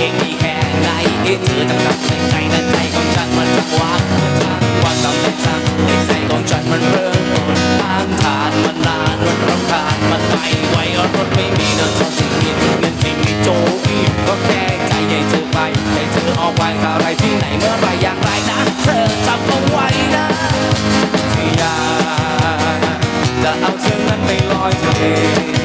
เองมีแค่ไหนเอ๊ะเธอจะกลับในใจนั้นใจของฉันมันจะวางวางกำลังจังในใจของฉันมันเริ่มปวดทานทานมันนานมันรำคาญมันไม่ไวรถไม่มีเดินทางสิ่งนี้เงินไม่มีโจวีก็แค่ใจใหญ่เธอไปใจเธอออกไปอะไรที่ไหนเมื่อไรอย่างไรนะเธอจำเอาไว้นะอยากจะเอาเธอนั้นไปลอยทะเล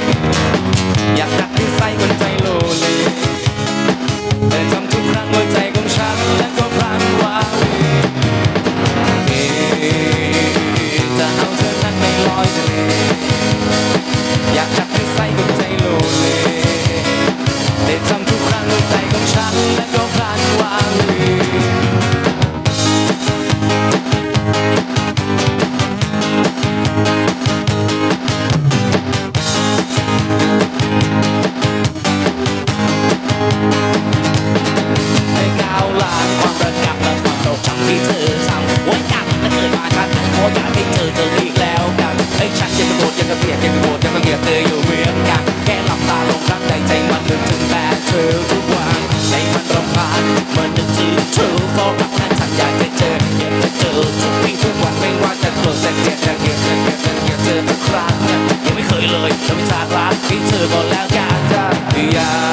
volta al gatta via.